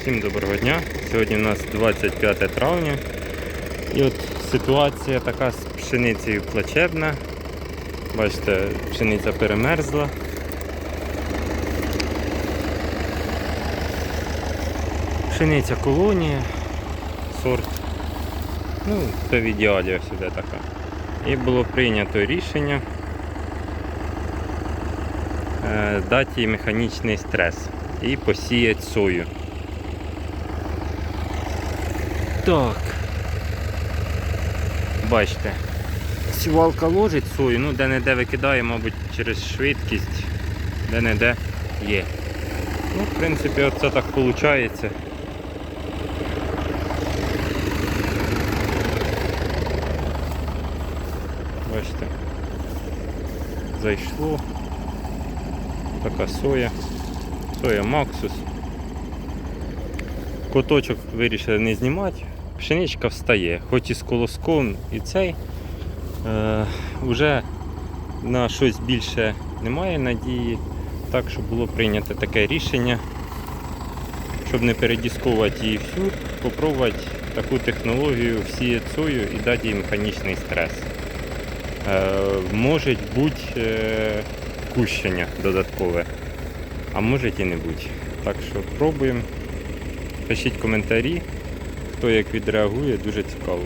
Всім доброго дня. Сьогодні у нас 25 травня. І от ситуація така з пшеницею плачебна. Бачите, пшениця перемерзла. Пшениця колонія, сорт. Ну, це в ідеалі іде така. І було прийнято рішення е, дати їй механічний стрес і посіяти сою. Так. Бачите. Сівалка ложить сою, ну де-не-де викидає, мабуть, через швидкість, де-не-де є. Ну, в принципі, оце так виходить. Бачите. Зайшло. Така соя. Соя Максус. Коточок вирішили не знімати. Пшеничка встає, хоч і з колоском і цей. Е, вже на щось більше немає надії. Так що було прийнято таке рішення, щоб не передісковувати її всю, спробувати таку технологію всіяти сою і дати їй механічний стрес. Е, може бути е, кущення додаткове, а може і не бути. Так що пробуємо. Пишіть коментарі, хто як відреагує, дуже цікаво.